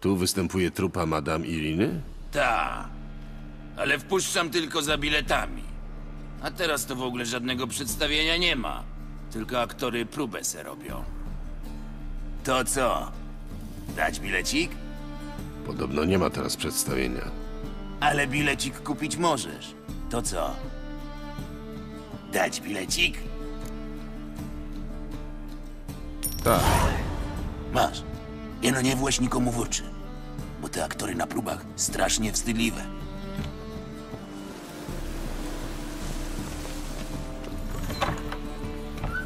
Tu występuje trupa Madame Iriny? Ta. Ale wpuszczam tylko za biletami. A teraz to w ogóle żadnego przedstawienia nie ma. Tylko aktory próbę se robią. To co? Dać bilecik? Podobno nie ma teraz przedstawienia. Ale bilecik kupić możesz. To co? Dać bilecik? Tak. Masz. Jeno nie właś nikomu w oczy. Bo te aktory na próbach strasznie wstydliwe.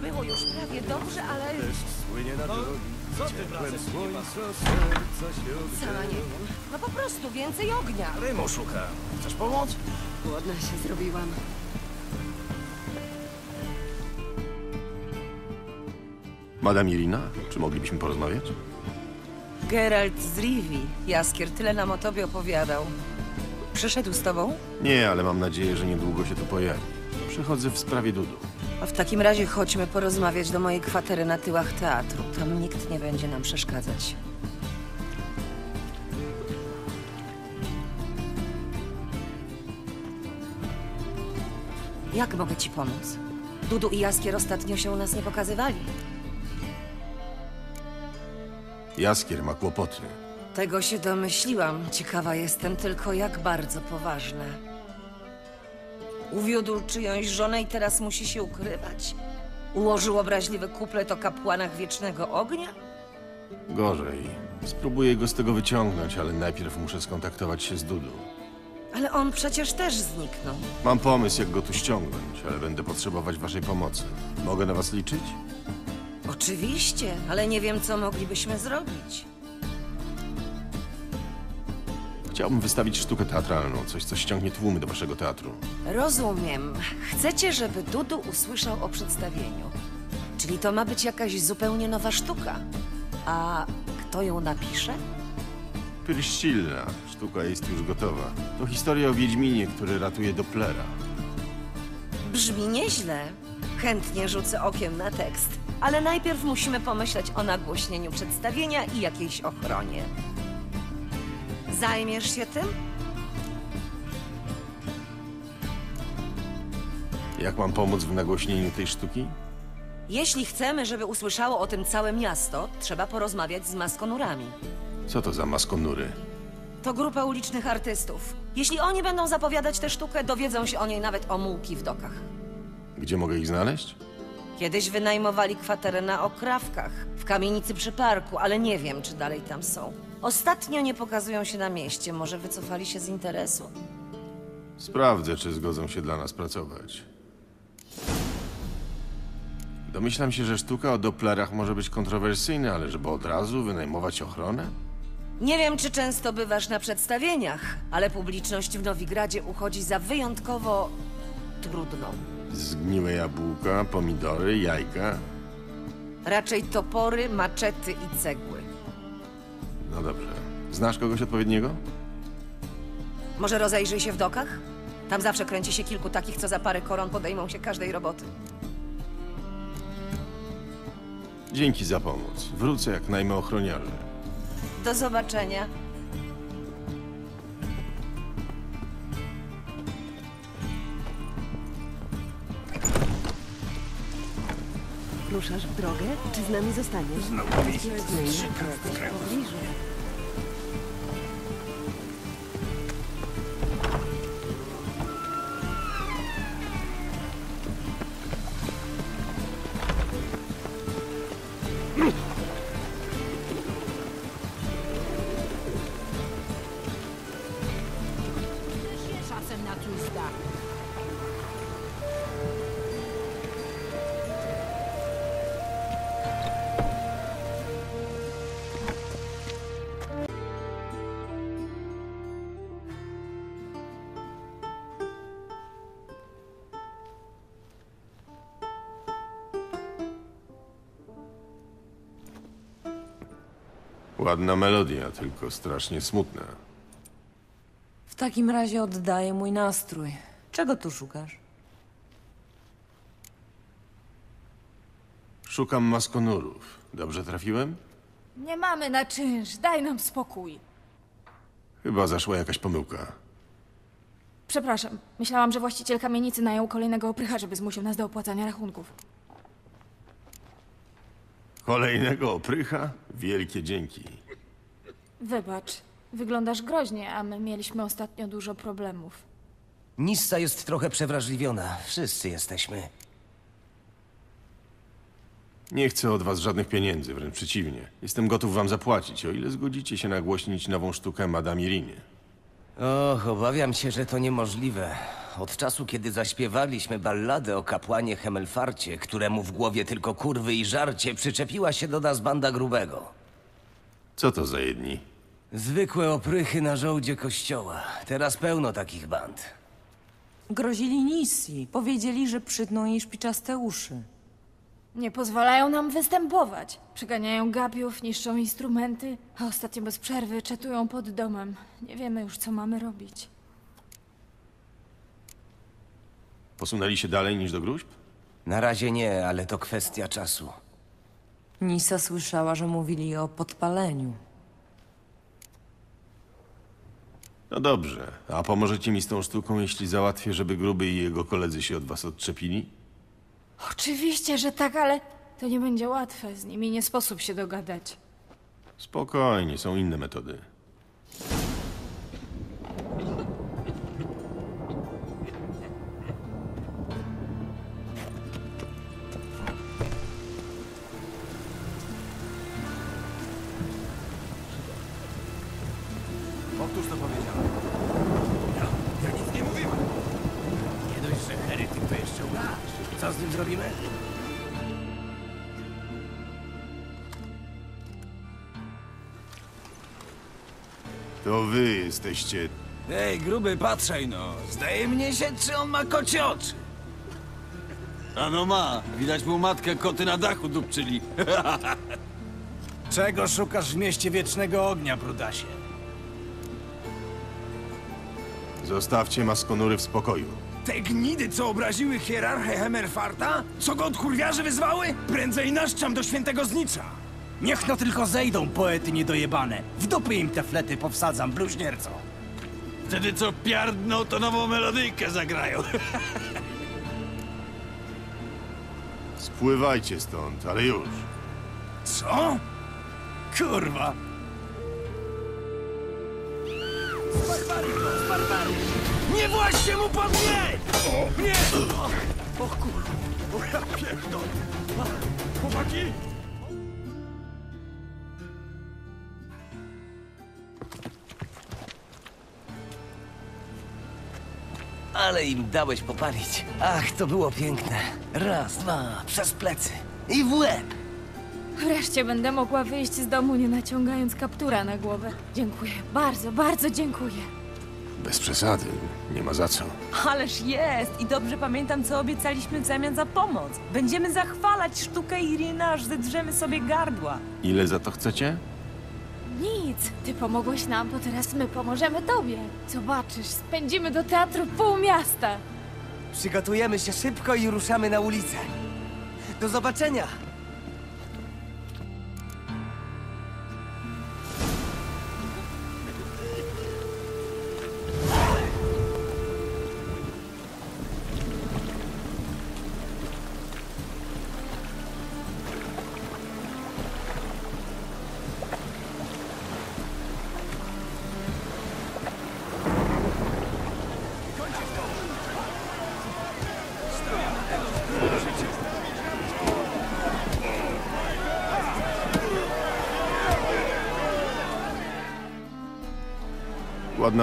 Było już prawie dobrze, ale sama nie wiem. No po prostu więcej ognia. Rymu szuka. Chcesz pomóc? Głodna się zrobiłam. Madame Irina, czy moglibyśmy porozmawiać? Geralt z Rivi. Jaskier tyle nam o tobie opowiadał. Przyszedł z tobą? Nie, ale mam nadzieję, że niedługo się tu pojawi. Przychodzę w sprawie Dudu. A w takim razie chodźmy porozmawiać do mojej kwatery na tyłach teatru. Tam nikt nie będzie nam przeszkadzać. Jak mogę ci pomóc? Dudu i Jaskier ostatnio się u nas nie pokazywali. Jaskier ma kłopoty. Tego się domyśliłam. Ciekawa jestem tylko, jak bardzo poważne. Uwiódł czyjąś żonę i teraz musi się ukrywać. Ułożył obraźliwy kuplet o kapłanach wiecznego ognia? Gorzej. Spróbuję go z tego wyciągnąć, ale najpierw muszę skontaktować się z Dudu. Ale on przecież też zniknął. Mam pomysł, jak go tu ściągnąć, ale będę potrzebować waszej pomocy. Mogę na was liczyć? Oczywiście, ale nie wiem, co moglibyśmy zrobić. Chciałbym wystawić sztukę teatralną, coś, co ściągnie tłumy do waszego teatru. Rozumiem. Chcecie, żeby Dudu usłyszał o przedstawieniu. Czyli to ma być jakaś zupełnie nowa sztuka. A kto ją napisze? Pryszcilla. Sztuka jest już gotowa. To historia o Wiedźminie, który ratuje Dopplera. Brzmi nieźle. Chętnie rzucę okiem na tekst, ale najpierw musimy pomyśleć o nagłośnieniu przedstawienia i jakiejś ochronie. Zajmiesz się tym? Jak mam pomóc w nagłośnieniu tej sztuki? Jeśli chcemy, żeby usłyszało o tym całe miasto, trzeba porozmawiać z maskonurami. Co to za maskonury? To grupa ulicznych artystów. Jeśli oni będą zapowiadać tę sztukę, dowiedzą się o niej nawet o mułki w dokach. Gdzie mogę ich znaleźć? Kiedyś wynajmowali kwaterę na Okrawkach, w kamienicy przy parku, ale nie wiem, czy dalej tam są. Ostatnio nie pokazują się na mieście, może wycofali się z interesu. Sprawdzę, czy zgodzą się dla nas pracować. Domyślam się, że sztuka o Dopplerach może być kontrowersyjna, ale żeby od razu wynajmować ochronę? Nie wiem, czy często bywasz na przedstawieniach, ale publiczność w Nowigradzie uchodzi za wyjątkowo trudną. Zgniłe jabłka, pomidory, jajka. Raczej topory, maczety i cegły. No dobrze. Znasz kogoś odpowiedniego? Może rozejrzyj się w dokach? Tam zawsze kręci się kilku takich, co za parę koron podejmą się każdej roboty. Dzięki za pomoc. Wrócę jak najmę ochroniarze. Do zobaczenia. Ruszasz w drogę, czy z nami zostaniesz? Znowu mi w pobliżu. Ładna melodia, tylko strasznie smutna. W takim razie oddaję mój nastrój. Czego tu szukasz? Szukam maskonurów. Dobrze trafiłem? Nie mamy na czynsz, daj nam spokój. Chyba zaszła jakaś pomyłka. Przepraszam, myślałam, że właściciel kamienicy najął kolejnego oprycha, żeby zmusił nas do opłacania rachunków. Kolejnego oprycha? Wielkie dzięki. Wybacz, wyglądasz groźnie, a my mieliśmy ostatnio dużo problemów. Nissa jest trochę przewrażliwiona. Wszyscy jesteśmy. Nie chcę od was żadnych pieniędzy, wręcz przeciwnie. Jestem gotów wam zapłacić, o ile zgodzicie się nagłośnić nową sztukę Madame Irinie. Och, obawiam się, że to niemożliwe. Od czasu, kiedy zaśpiewaliśmy balladę o kapłanie Hemelfarcie, któremu w głowie tylko kurwy i żarcie, przyczepiła się do nas banda grubego. Co to za jedni? Zwykłe oprychy na żołdzie kościoła. Teraz pełno takich band. Grozili Nissi. Powiedzieli, że przytną jej szpiczaste uszy. Nie pozwalają nam występować. Przeganiają gapiów, niszczą instrumenty, a ostatnio bez przerwy czatują pod domem. Nie wiemy już, co mamy robić. Posunęli się dalej niż do gruźb? Na razie nie, ale to kwestia czasu. Nisa słyszała, że mówili o podpaleniu. No dobrze, a pomożecie mi z tą sztuką, jeśli załatwię, żeby Gruby i jego koledzy się od was odczepili? Oczywiście, że tak, ale to nie będzie łatwe. Z nimi nie sposób się dogadać. Spokojnie, są inne metody. To wy jesteście... Ej, gruby, patrzaj no. Zdaje mnie się, czy on ma kocie oczy. Ano ma. Widać mu matkę koty na dachu dupczyli. Czego szukasz w mieście Wiecznego Ognia, Brudasie? Zostawcie maskonury w spokoju. Te gnidy, co obraziły hierarchę Hemerfarta? Co go od kurwiarzy wyzwały? Prędzej naszczam do świętego znicza. Niech no tylko zejdą, poety niedojebane. W dupy im te flety powsadzam, bluźnierco. Wtedy co piardną, to nową melodyjkę zagrają. Spływajcie stąd, ale już. Co? Kurwa. Nie właśnie mu pod mnie! Nie! O kurwa! O ja pierdolę! Chłopaki! Ale im dałeś popalić. Ach, to było piękne. Raz, dwa, przez plecy. I w łeb. Wreszcie będę mogła wyjść z domu, nie naciągając kaptura na głowę. Dziękuję, bardzo, bardzo dziękuję. Bez przesady, nie ma za co. Ależ jest! I dobrze pamiętam, co obiecaliśmy w zamian za pomoc. Będziemy zachwalać sztukę Irina, aż zedrzemy sobie gardła. Ile za to chcecie? Nic, ty pomogłeś nam, to teraz my pomożemy tobie. Zobaczysz, spędzimy do teatru pół miasta. Przygotujemy się szybko i ruszamy na ulicę. Do zobaczenia!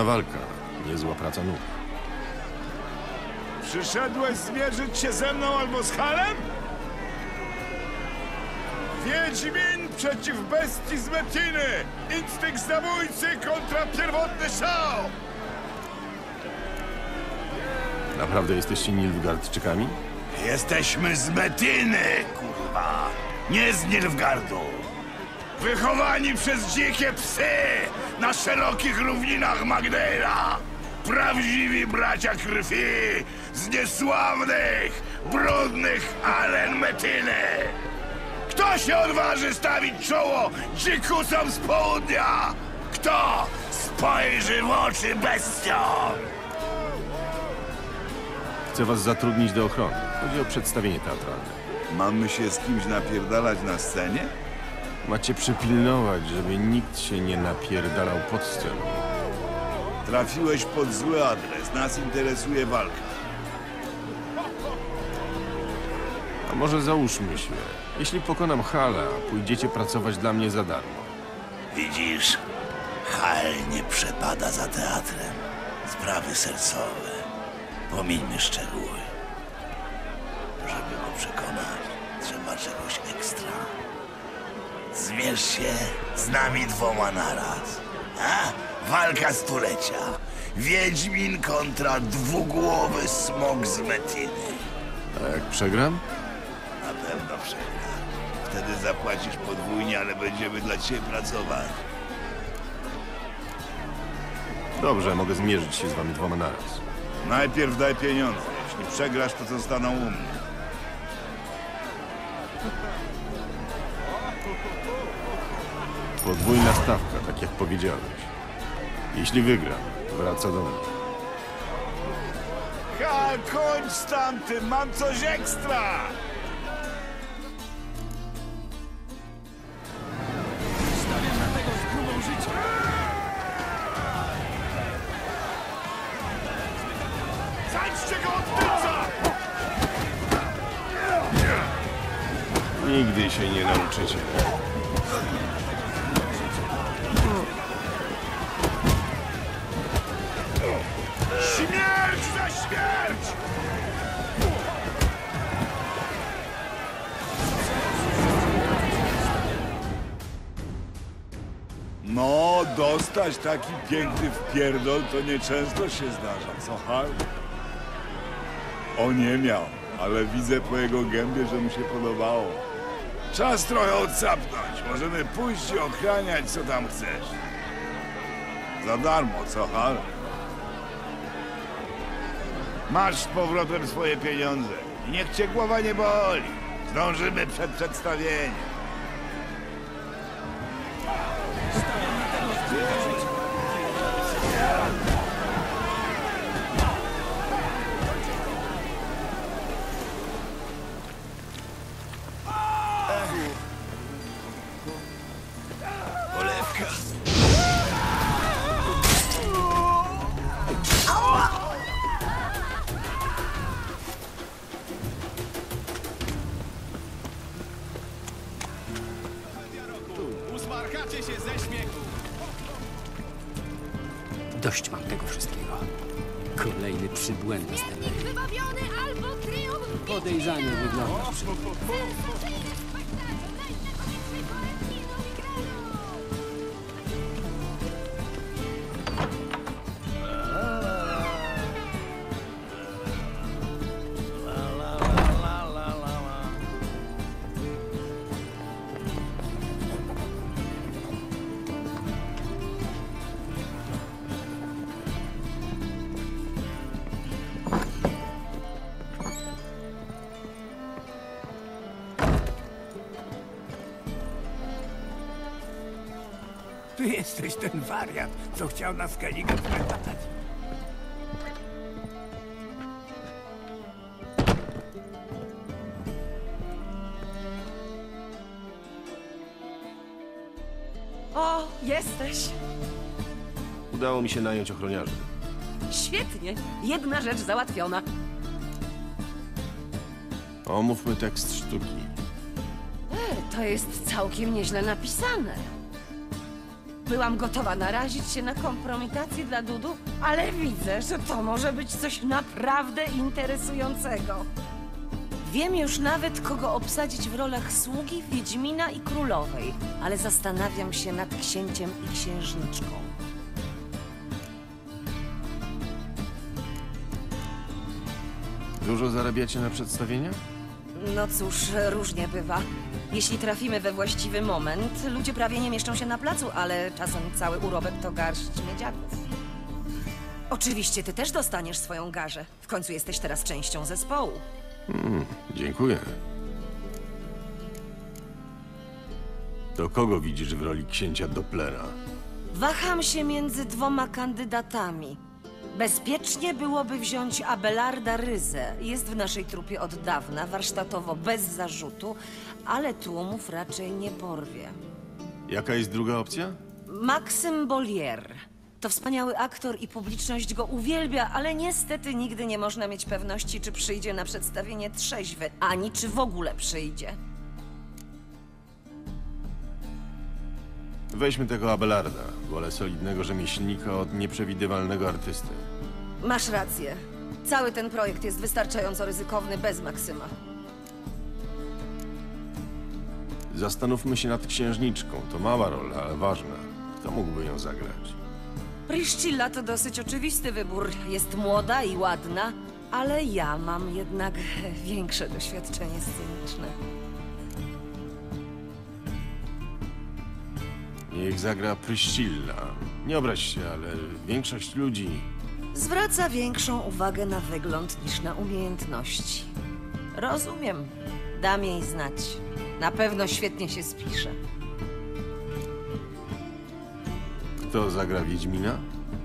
Ładna walka, niezła praca nóg. Przyszedłeś zmierzyć się ze mną albo z Halem? Wiedźmin przeciw bestii z Metiny! Instynkt zabójcy kontra pierwotny szał! Naprawdę jesteście Nilfgaardczykami? Jesteśmy z Metiny, kurwa! Nie z Nilfgardu! Wychowani przez dzikie psy na szerokich równinach Magdala! Prawdziwi bracia krwi z niesławnych, brudnych alen Metiny! Kto się odważy stawić czoło dzikusom z południa? Kto spojrzy w oczy bestiom? Chcę was zatrudnić do ochrony. Chodzi o przedstawienie teatralne. Mamy się z kimś napierdalać na scenie? Macie przypilnować, żeby nikt się nie napierdalał pod sceną. Trafiłeś pod zły adres. Nas interesuje walka. A może załóżmy się, jeśli pokonam Hala, pójdziecie pracować dla mnie za darmo. Widzisz, Hal nie przepada za teatrem. Sprawy sercowe. Pomińmy szczegóły. Żeby go przekonać, trzeba czegoś ekstra. Zmierz się z nami dwoma naraz. A? Walka stulecia. Wiedźmin kontra dwugłowy smok z Metiny. A jak przegram? Na pewno przegra. Wtedy zapłacisz podwójnie, ale będziemy dla ciebie pracować. Dobrze, mogę zmierzyć się z wami dwoma naraz. Najpierw daj pieniądze. Jeśli przegrasz, to zostaną u mnie. Podwójna stawka, tak jak powiedziałeś. Jeśli wygram, wraca do mnie. Ha, kończ tamtym, mam coś ekstra! Dostać taki piękny wpierdol to nieczęsto się zdarza, co Hal? O nie miał, ale widzę po jego gębie, że mu się podobało. Czas trochę odsapnąć. Możemy pójść i ochraniać, co tam chcesz. Za darmo, co Hal? Masz z powrotem swoje pieniądze. I niech cię głowa nie boli. Zdążymy przed przedstawieniem. Jesteś ten wariat, co chciał nas Kelligan wpętać. O, jesteś! Udało mi się nająć ochroniarzy. Świetnie! Jedna rzecz załatwiona. Omówmy tekst sztuki. To jest całkiem nieźle napisane. Byłam gotowa narazić się na kompromitację dla Dudu, ale widzę, że to może być coś naprawdę interesującego. Wiem już nawet, kogo obsadzić w rolach sługi, Wiedźmina i Królowej, ale zastanawiam się nad księciem i księżniczką. Dużo zarabiacie na przedstawienia? No cóż, różnie bywa. Jeśli trafimy we właściwy moment, ludzie prawie nie mieszczą się na placu, ale czasem cały urobek to garść miedziaków. Oczywiście ty też dostaniesz swoją garzę. W końcu jesteś teraz częścią zespołu. Dziękuję. To kogo widzisz w roli księcia Dopplera? Waham się między dwoma kandydatami. Bezpiecznie byłoby wziąć Abelarda Ryzę. Jest w naszej trupie od dawna, warsztatowo bez zarzutu, ale tłumów raczej nie porwie. Jaka jest druga opcja? Maksym Bollier. To wspaniały aktor i publiczność go uwielbia, ale niestety nigdy nie można mieć pewności, czy przyjdzie na przedstawienie trzeźwy, ani czy w ogóle przyjdzie. Weźmy tego Abelarda. Wolę solidnego rzemieślnika od nieprzewidywalnego artysty. Masz rację. Cały ten projekt jest wystarczająco ryzykowny bez Maksyma. Zastanówmy się nad księżniczką. To mała rola, ale ważna. Kto mógłby ją zagrać? Priscilla to dosyć oczywisty wybór. Jest młoda i ładna, ale ja mam jednak większe doświadczenie sceniczne. Niech zagra Priscilla. Nie obraź się, ale większość ludzi... Zwraca większą uwagę na wygląd niż na umiejętności. Rozumiem. Dam jej znać. Na pewno świetnie się spisze. Kto zagra Wiedźmina?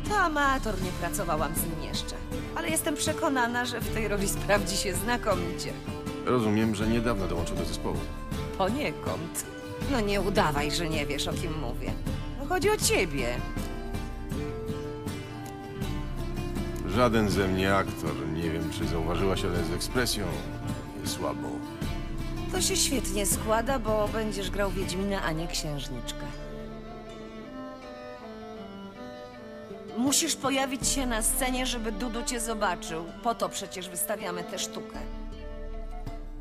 To amator, nie pracowałam z nim jeszcze. Ale jestem przekonana, że w tej roli sprawdzi się znakomicie. Rozumiem, że niedawno dołączył do zespołu. Poniekąd. No nie udawaj, że nie wiesz, o kim mówię. No chodzi o ciebie. Żaden ze mnie aktor. Nie wiem, czy zauważyłaś, ale z ekspresją jest słabo. To się świetnie składa, bo będziesz grał Wiedźmina, a nie księżniczkę. Musisz pojawić się na scenie, żeby Dudu cię zobaczył. Po to przecież wystawiamy tę sztukę.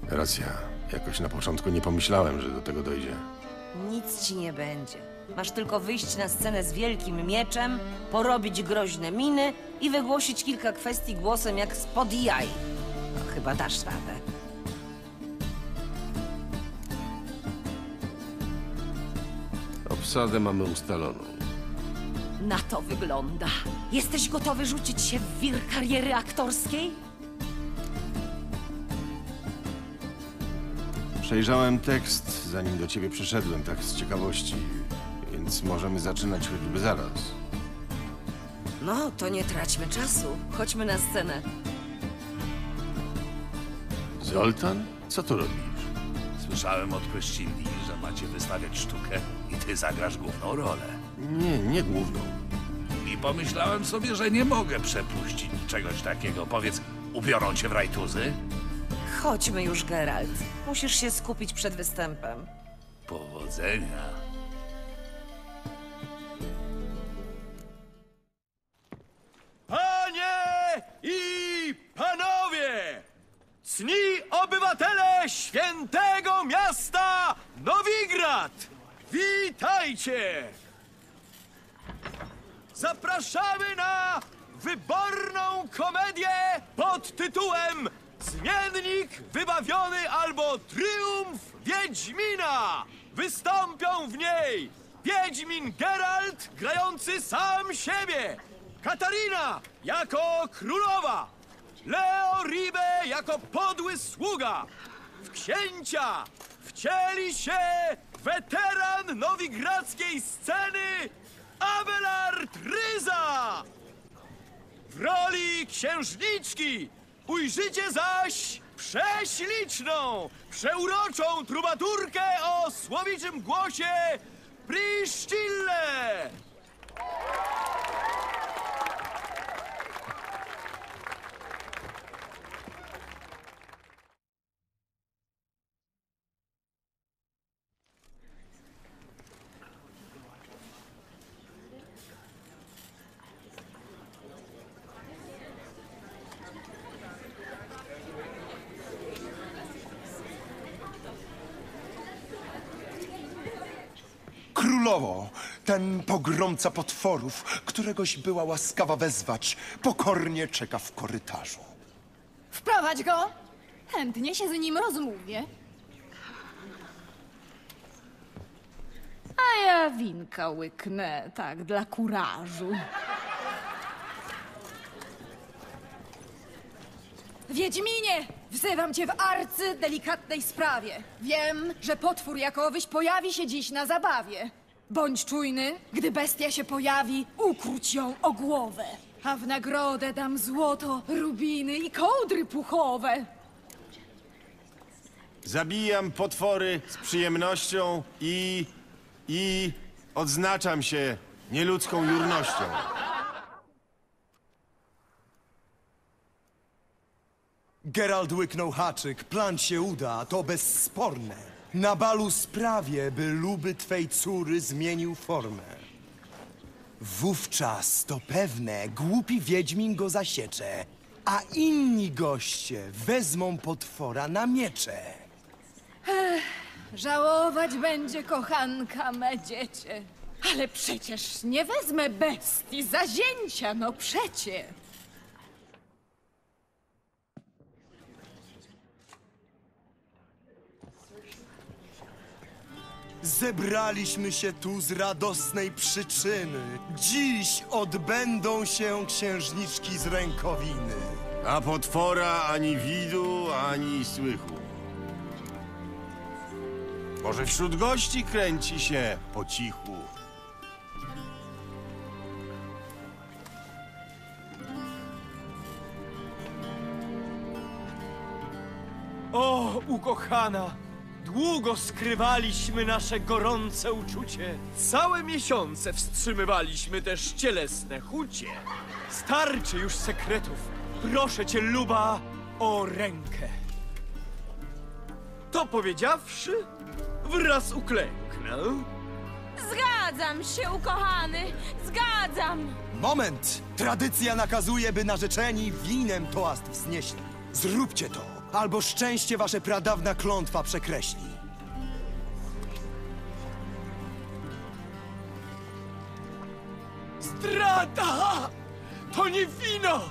Racja. Jakoś na początku nie pomyślałem, że do tego dojdzie. Nic ci nie będzie. Masz tylko wyjść na scenę z wielkim mieczem, porobić groźne miny i wygłosić kilka kwestii głosem jak spod jaj. No, chyba dasz radę. Obsadę mamy ustaloną. Na to wygląda. Jesteś gotowy rzucić się w wir kariery aktorskiej? Przejrzałem tekst, zanim do ciebie przyszedłem, tak z ciekawości. Więc możemy zaczynać choćby zaraz. No, to nie traćmy czasu. Chodźmy na scenę. Zoltan? Co tu robisz? Słyszałem od Kryszcilli, że macie wystawiać sztukę i ty zagrasz główną rolę. Nie, nie główną. I pomyślałem sobie, że nie mogę przepuścić czegoś takiego. Powiedz, ubiorą cię w rajtuzy? Chodźmy już, Geralt. Musisz się skupić przed występem. Powodzenia. Panie i panowie! Cni obywatele świętego miasta Nowigrad! Witajcie! Zapraszamy na wyborną komedię pod tytułem Zmiennik wybawiony albo Triumf Wiedźmina! Wystąpią w niej Wiedźmin Geralt grający sam siebie, Katarina jako królowa, Leo Ribe jako podły sługa. W księcia wcieli się weteran nowigradzkiej sceny Abelard Ryza. W roli księżniczki ujrzycie zaś prześliczną, przeuroczą trubaturkę o słowiczym głosie Priscillę! Ten pogromca potworów, któregoś była łaskawa wezwać, pokornie czeka w korytarzu. Wprowadź go! Chętnie się z nim rozmówię. A ja winka łyknę, tak, dla kurażu. Wiedźminie! Wzywam cię w arcy delikatnej sprawie. Wiem, że potwór jakowyś pojawi się dziś na zabawie. Bądź czujny, gdy bestia się pojawi, ukróć ją o głowę. A w nagrodę dam złoto, rubiny i kołdry puchowe. Zabijam potwory z przyjemnością i... i... odznaczam się nieludzką jurnością. Geralt łyknął haczyk, plan się uda, to bezsporne. Na balu sprawię, by luby twej córy zmienił formę. Wówczas to pewne, głupi wiedźmin go zasiecze, a inni goście wezmą potwora na miecze. Żałować będzie kochanka me dziecię. Ale przecież nie wezmę bestii za zięcia, no przecie. Zebraliśmy się tu z radosnej przyczyny. Dziś odbędą się księżniczki z rękowiny. A potwora ani widu, ani słychu. Może wśród gości kręci się po cichu. O, ukochana! Długo skrywaliśmy nasze gorące uczucie. Całe miesiące wstrzymywaliśmy też cielesne chucie. Starczy już sekretów. Proszę cię, Luba, o rękę. To powiedziawszy, wraz uklęknę. Zgadzam się, ukochany! Zgadzam! Moment! Tradycja nakazuje, by narzeczeni winem toast wznieśli. Zróbcie to, albo szczęście wasze pradawna klątwa przekreśli. Zdrada! To nie wino,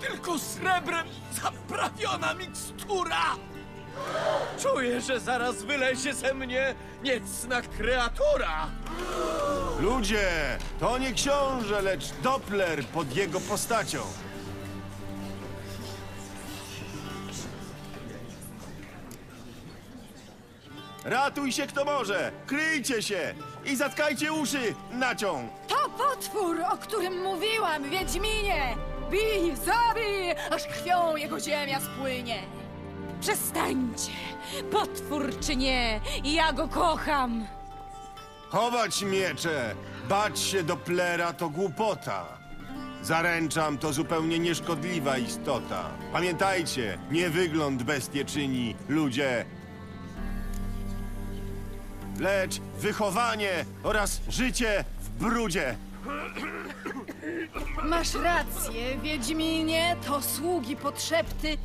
tylko srebrem zaprawiona mikstura! Czuję, że zaraz wylezie ze mnie niecna kreatura! Ludzie, to nie książę, lecz Doppler pod jego postacią. Ratuj się kto może! Kryjcie się! I zatkajcie uszy naciąg! To potwór, o którym mówiłam, Wiedźminie! Bij, zabij, aż krwią jego ziemia spłynie. Przestańcie! Potwór czy nie, ja go kocham! Chować miecze, bać się Dopplera to głupota. Zaręczam, to zupełnie nieszkodliwa istota. Pamiętajcie, nie wygląd bestie czyni, ludzie, lecz wychowanie oraz życie w brudzie. Masz rację, Wiedźminie, to sługi podszepty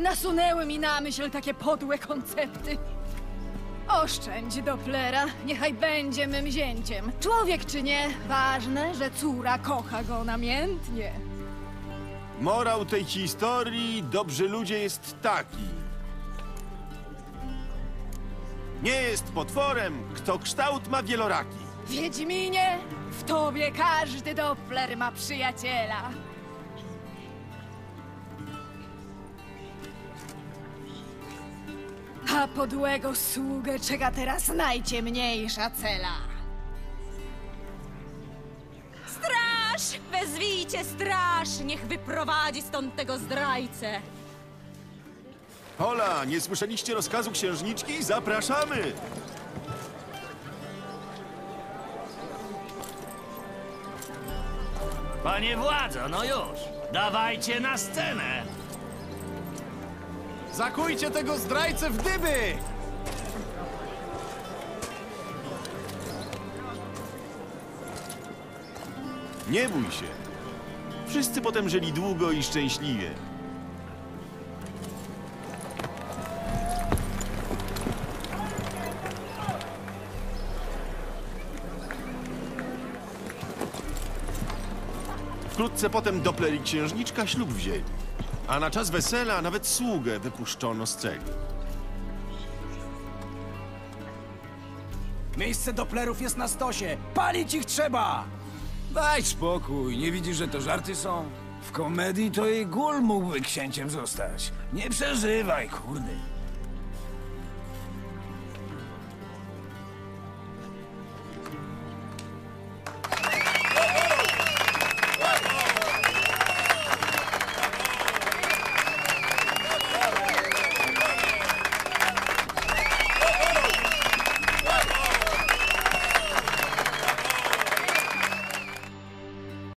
nasunęły mi na myśl takie podłe koncepty. Oszczędź Dopplera, niechaj będzie mym zięciem. Człowiek czy nie, ważne, że córa kocha go namiętnie. Morał tej historii, dobrzy ludzie, jest taki. Nie jest potworem, kto kształt ma wieloraki. Wiedźminie, w tobie każdy Doppler ma przyjaciela. A podłego sługę czeka teraz najciemniejsza cela. Straż! Wezwijcie straż! Niech wyprowadzi stąd tego zdrajcę! Hola, nie słyszeliście rozkazu księżniczki? Zapraszamy! Panie władzo, no już! Dawajcie na scenę! Zakujcie tego zdrajcę w dyby! Nie bój się. Wszyscy potem żyli długo i szczęśliwie. Wkrótce potem Doppler i księżniczka ślub wzięli. A na czas wesela nawet sługę wypuszczono z celi. Miejsce Dopplerów jest na stosie! Palić ich trzeba! Daj spokój, nie widzisz, że to żarty są? W komedii to i gól mógłby księciem zostać. Nie przeżywaj, kurde.